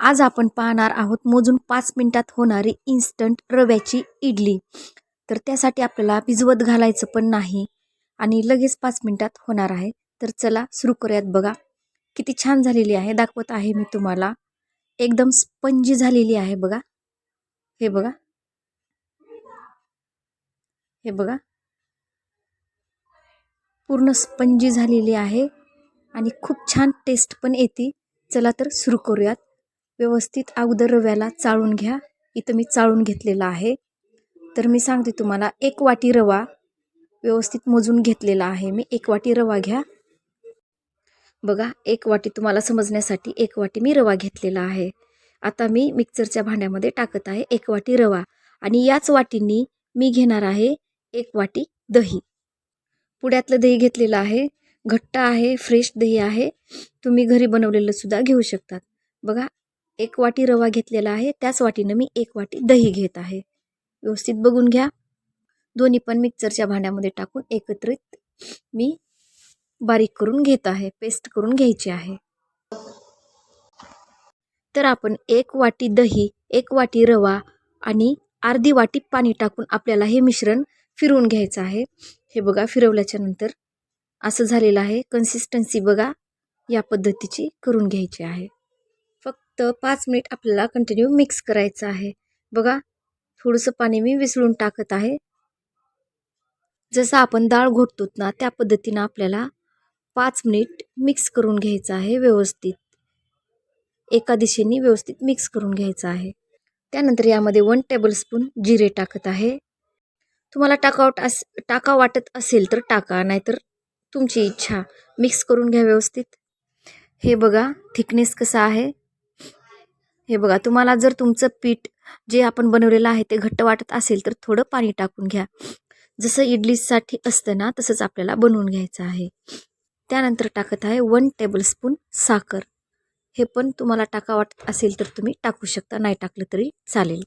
आज आपण पाहणार आहोत मोजून पाच मिनटात होणारी इन्स्टंट रव्याची इडली. तर त्यासाठी आपल्याला भिजवत घालायचं पण नाही आणि लगेच पाच मिनटात होणार आहे. तर चला सुरू करूयात बघा. किती छान झालेली आहे. दाखवत आहे मी तुम्हाला. एकदम स्पंजी झालेली आहे बघा. हे बघा. हे बघा. पूर्ण स्पंजी झालेली आहे आणि खूप छान टेस्ट पण येते. चला तर सुरू करूयात. व्यवस्थित अगोदर रव्याला चाळून घ्या. इथं मी चाळून घेतलेला आहे. तर मी सांगते तुम्हाला एक वाटी रवा व्यवस्थित मोजून घेतलेला आहे. मी एक वाटी रवा घ्या. बघा एक वाटी तुम्हाला समजण्यासाठी एक वाटी मी रवा घेतलेला आहे. आता मी मिक्सरच्या भांड्यामध्ये टाकत आहे एक वाटी रवा. आणि याच वाटींनी मी घेणार आहे एक वाटी दही. पुड्यातलं दही घेतलेलं आहे. घट्ट आहे फ्रेश दही आहे. तुम्ही घरी बनवलेलं सुद्धा घेऊ शकतात. बघा एक वाटी रवा घेतलेला आहे. त्याच वाटीनं मी एक वाटी दही घेत आहे. व्यवस्थित बघून घ्या. दोन्ही पण मिक्सरच्या भांड्यामध्ये टाकून एकत्रित मी बारीक करून घेत आहे. पेस्ट करून घ्यायची आहे. तर आपण एक वाटी दही एक वाटी रवा आणि अर्धी वाटी पाणी टाकून आपल्याला हे मिश्रण फिरवून घ्यायचं आहे. हे बघा फिरवल्याच्या नंतर असं झालेलं आहे. कन्सिस्टन्सी बघा. या पद्धतीची करून घ्यायची आहे. फक्त पाच मिनिट आपल्याला कंटिन्यू मिक्स करायचं आहे. बघा थोडंसं पाणी मी विसळून टाकत आहे. जसं आपण डाळ घोटतो ना त्या पद्धतीनं आपल्याला पाच मिनिट मिक्स करून घ्यायचं आहे व्यवस्थित. एका दिशेने व्यवस्थित मिक्स करून घ्यायचं आहे. त्यानंतर यामध्ये वन टेबलस्पून जिरे टाकत आहे. तुम्हाला टाकावट अस टाका वाटत असेल तर टाका नाहीतर तुमची इच्छा. मिक्स करून घ्या व्यवस्थित. हे बघा थिकनेस कसा आहे? हे बघा तुम्हाला जर तुमचं पीठ जे आपण बनवलेलं आहे ते घट्ट वाटत असेल तर थोडं पाणी टाकून घ्या. जसं इडलीसाठी असतं ना तसंच आपल्याला बनवून घ्यायचं आहे. त्यानंतर टाकत आहे वन टेबलस्पून साखर. हे पण तुम्हाला टाका वाटत असेल तर तुम्ही टाकू शकता नाही टाकलं तरी चालेल.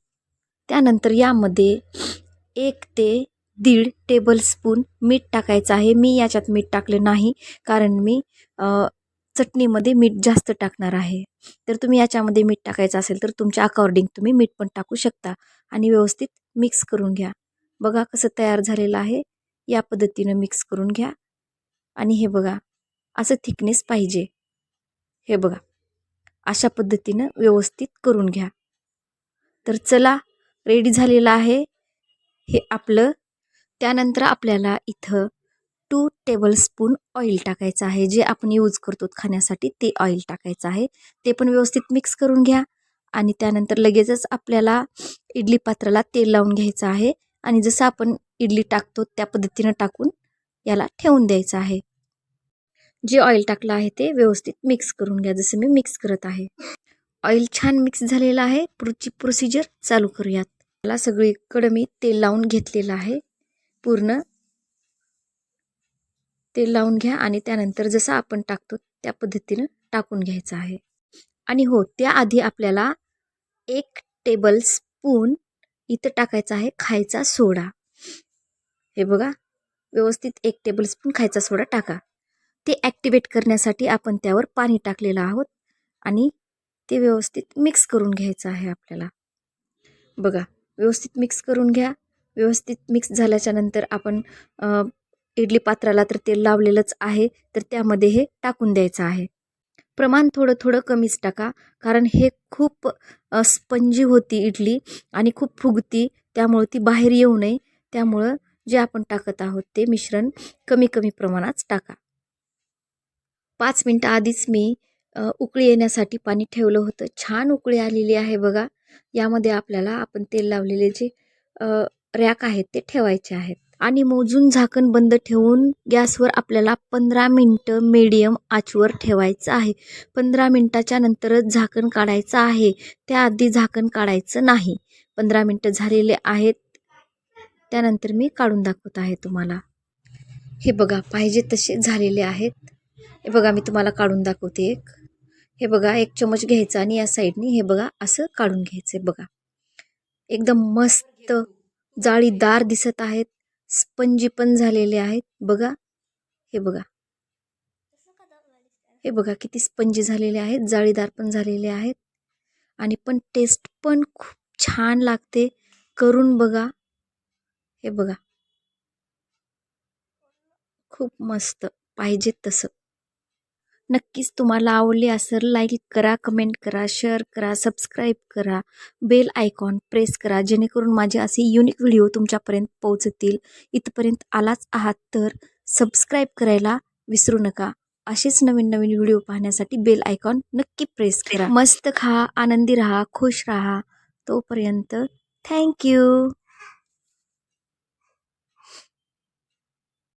त्यानंतर यामध्ये एक ते दीड टेबलस्पून मीठ टाकायचं आहे. मी याच्यात मीठ टाकले नाही कारण मी चटणीमध्ये मीठ जास्त टाकणार आहे. तर तुम्ही याच्यामध्ये मीठ टाकायचं असेल तर तुमच्या अकॉर्डिंग तुम्ही मीठ पण टाकू शकता आणि व्यवस्थित मिक्स करून घ्या. बघा कसं तयार झालेलं आहे. या पद्धतीनं मिक्स करून घ्या. आणि हे बघा असं थिकनेस पाहिजे. हे बघा अशा पद्धतीनं व्यवस्थित करून घ्या. तर चला रेडी झालेलं आहे. हे आपलं त्यानंतर आपल्याला इथं टू टेबलस्पून ऑइल टाकायचं आहे. जे आपण यूज करतो खाण्यासाठी ते ऑइल टाकायचं आहे. ते पण व्यवस्थित मिक्स करून घ्या. आणि त्यानंतर लगेचच आपल्याला इडली पात्राला तेल लावून घ्यायचं आहे. आणि जसं आपण इडली टाकतो त्या पद्धतीनं टाकून याला ठेवून द्यायचं आहे. जे ऑइल टाकलं आहे ते व्यवस्थित मिक्स करून घ्या जसं मी मिक्स करत आहे. ऑइल छान मिक्स झालेलं आहे. पुढची प्रोसिजर चालू करूयात. मला सगळीकडं मी तेल लावून घेतलेलं आहे. पूर्ण ते लावून घ्या आणि त्यानंतर जसं आपण टाकतो त्या पद्धतीनं टाकून घ्यायचं आहे. आणि हो त्याआधी आपल्याला एक टेबल स्पून इथं टाकायचा आहे खायचा सोडा. हे बघा व्यवस्थित एक टेबल स्पून खायचा सोडा टाका. ते ॲक्टिवेट करण्यासाठी आपण त्यावर पाणी टाकलेलं आहोत आणि ते व्यवस्थित मिक्स करून घ्यायचं आहे आपल्याला. बघा व्यवस्थित मिक्स करून घ्या. व्यवस्थित मिक्स झाल्याच्यानंतर आपण इडली पात्राला तर तेल लावलेलंच आहे तर त्यामध्ये हे टाकून द्यायचं आहे. प्रमाण थोडं थोडं कमीच टाका कारण हे खूप स्पंजी होती इडली आणि खूप फुगती त्यामुळं ती बाहेर येऊ नये. त्यामुळं जे आपण टाकत आहोत ते मिश्रण कमी कमी प्रमाणात टाका. पाच मिनटं आधीच मी उकळी येण्यासाठी पाणी ठेवलं होतं. छान उकळी आलेली आहे बघा. यामध्ये आपल्याला आपण तेल लावलेले जे रॅक आहेत ते ठेवायचे आहेत. आणि मोजून झाकण बंद ठेवून गॅसवर आपल्याला पंधरा मिनटं मीडियम आचवर ठेवायचं आहे. पंधरा मिनटाच्या नंतरच झाकण काढायचं आहे. त्याआधी झाकण काढायचं नाही. पंधरा मिनटं झालेले आहेत. त्यानंतर मी काढून दाखवत आहे तुम्हाला. हे बघा पाहिजे तसे झालेले आहेत. हे बघा मी तुम्हाला काढून दाखवते एक. हे बघा एक चमच घ्यायचा आणि या साईडने हे बघा असं काढून घ्यायचं बघा. एकदम मस्त जाळीदार दिसत आहेत. स्पंजी पण झालेले आहेत. बघा. हे बघा. हे बघा किती स्पंजी झालेले आहेत. जाळीदार पण झालेले आहेत. आणि पण टेस्ट पण खूप छान लागते. करून बघा. हे बघा. खूप मस्त. पाहिजे तसं. नक्कीच तुम्हाला आवडली असेल लाईक करा कमेंट करा शेअर करा सबस्क्राईब करा बेल आयकॉन प्रेस करा जेणेकरून माझे असे युनिक व्हिडिओ तुमच्यापर्यंत पोहोचतील. इथपर्यंत आलाच आहात तर सबस्क्राईब करायला विसरू नका. असेच नवीन नवीन व्हिडिओ पाहण्यासाठी बेल आयकॉन नक्की प्रेस करा. मस्त खा आनंदी राहा खुश राहा. तोपर्यंत थँक्यू